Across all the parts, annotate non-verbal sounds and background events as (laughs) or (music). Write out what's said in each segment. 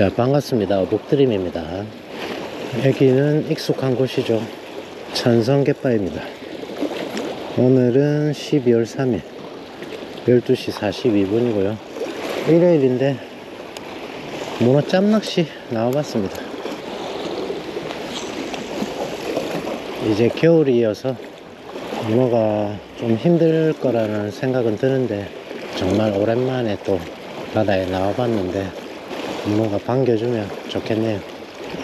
자 반갑습니다. 목드림입니다. 여기는 익숙한 곳이죠. 천성갯바입니다. 오늘은 12월 3일 12시 42분이고요. 일요일인데 문어 짬낚시 나와봤습니다. 이제 겨울이어서 문어가 좀 힘들 거라는 생각은 드는데 정말 오랜만에 또 바다에 나와봤는데 문어가 반겨주면 좋겠네요.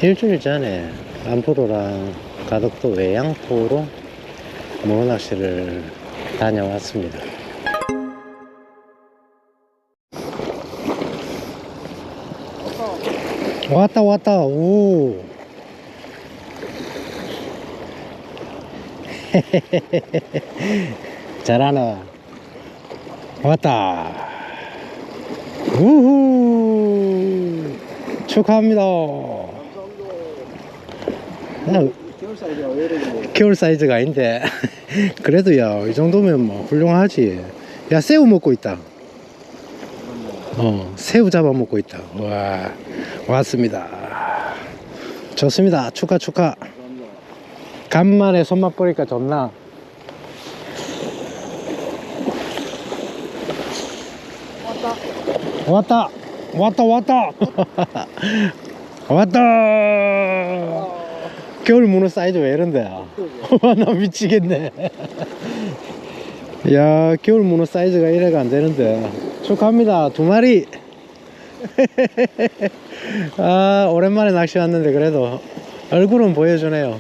일주일 전에 안프로랑 가덕도 외양포로 문어 낚시를 다녀왔습니다. 왔다 왔다. 오. (laughs) 잘하네 왔다. 우후 축하합니다. 겨울 사이즈가 아닌데. (laughs) 그래도 야 이 정도면 뭐 훌륭하지. 야 새우 먹고 있다. 어 새우 잡아 먹고 있다. 와 왔습니다. 좋습니다. 축하 축하. 간만에 손맛 보니까 좋나? 왔다. 왔다 왔다 왔다. 겨울 문어 사이즈 왜 이런데? 와나 미치겠네. 야 겨울 문어 사이즈가 이래가 안 되는데. 축하합니다. 두 마리. 아 오랜만에 낚시 왔는데 그래도 얼굴은 보여주네요.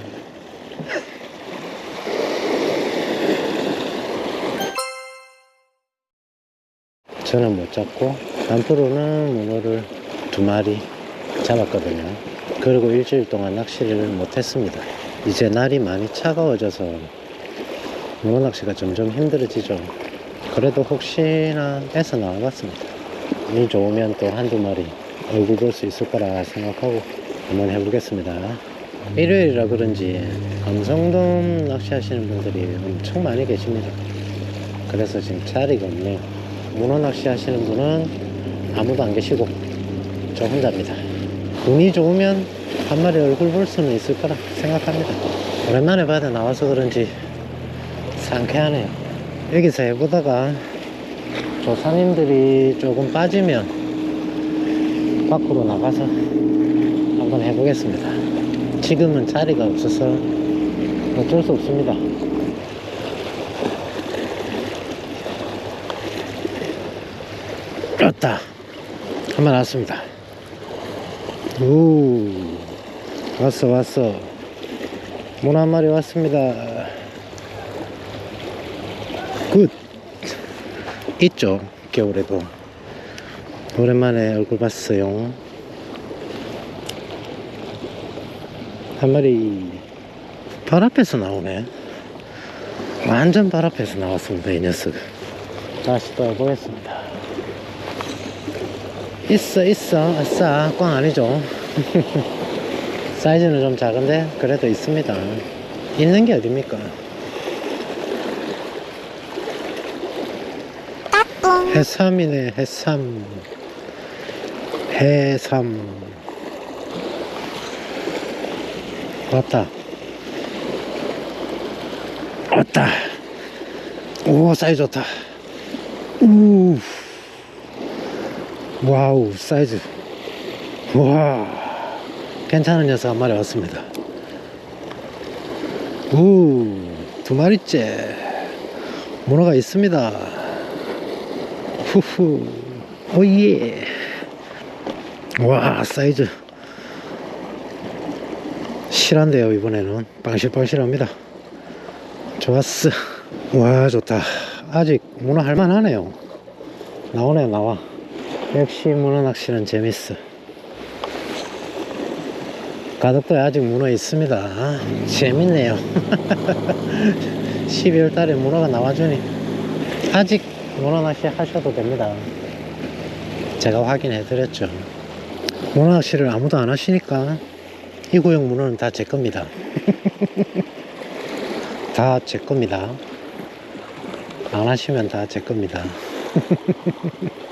저는 못 잡고 남프로는 문어를 두 마리 잡았거든요. 그리고 일주일 동안 낚시를 못했습니다. 이제 날이 많이 차가워져서 문어 낚시가 점점 힘들어지죠. 그래도 혹시나 해서 나와봤습니다. 운이 좋으면 또 한두 마리 얼굴 볼 수 있을 거라 생각하고 한번 해보겠습니다. 일요일이라 그런지 감성돔 낚시하시는 분들이 엄청 많이 계십니다. 그래서 지금 자리가 없네요. 문어 낚시 하시는 분은 아무도 안 계시고 저 혼자입니다. 운이 좋으면 한 마리 얼굴 볼 수는 있을 거라 생각합니다. 오랜만에 바다 나와서 그런지 상쾌하네요. 여기서 해보다가 조사님들이 조금 빠지면 밖으로 나가서 한번 해보겠습니다. 지금은 자리가 없어서 어쩔 수 없습니다. 왔다 한번 왔습니다. 오 왔어 왔어. 문한 마리 왔습니다. 굿. 있죠 겨울에도. 오랜만에 얼굴 봤어요. 한 마리 발 앞에서 나오네. 완전 발 앞에서 나왔습니다 이 녀석. 다시 또 해보겠습니다 있어 있어. 아싸. 꽝 아니죠. (laughs) 사이즈는 좀 작은데 그래도 있습니다. 있는 게 어딥니까? 해삼이네 해삼. 해삼. 왔다. 왔다. 오 사이즈 좋다. 우 와우 사이즈. 와 괜찮은 녀석 한 마리 왔습니다. 우두 마리째. 문어가 있습니다. 후후. 오예. 와 사이즈. 실한데요 이번에는. 방실방실합니다. 좋았어. 와 좋다. 아직 문어 할만하네요. 나오네 나와 역시 문어 낚시는 재밌어. 가덕도에 아직 문어 있습니다. 재밌네요. (laughs) 12월 달에 문어가 나와주니 아직 문어 낚시 하셔도 됩니다. 제가 확인해 드렸죠. 문어 낚시를 아무도 안 하시니까 이 구역 문어는 다 제 겁니다. (laughs) 다 제 겁니다. 안 하시면 다 제 겁니다 (laughs)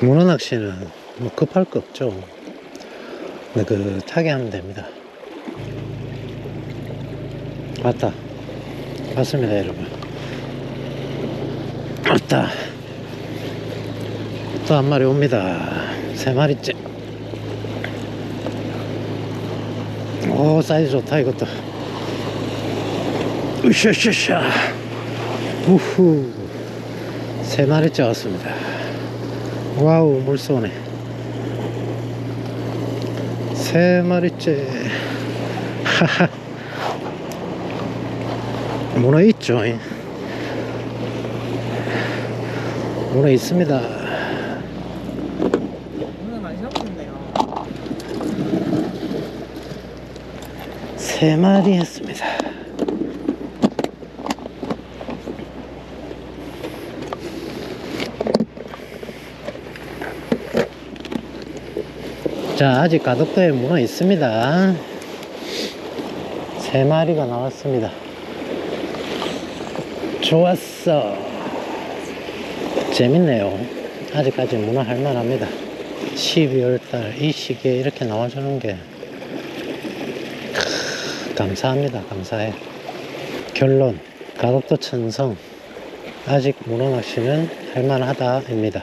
문어 낚시는 뭐 급할 거 없죠 느긋하게 하면 됩니다. 왔다. 왔습니다, 여러분. 왔다. 또 한 마리 옵니다. 세 마리째. 오, 사이즈 좋다, 이것도. 으쌰쌰쌰. 우후. 세 마리째 왔습니다. 와우, 물쏘네. 세 마리째. 하하. 문어 있죠? 문어 있습니다. 오늘 많이 잡으셨네요. 세 마리 했습니다. 자, 아직 가덕도에 문어 있습니다. 세 마리가 나왔습니다. 좋았어. 재밌네요. 아직까지 문어 할만합니다. 12월 달 이 시기에 이렇게 나와주는 게 감사합니다. 감사해. 결론. 가덕도 천성. 아직 문어 낚시는 할만하다 입니다.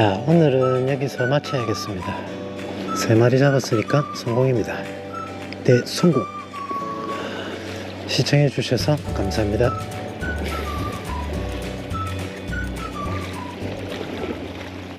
자, 오늘은 여기서 마쳐야겠습니다. 세 마리 잡았으니까 성공입니다. 네, 성공. 시청해 주셔서 감사합니다.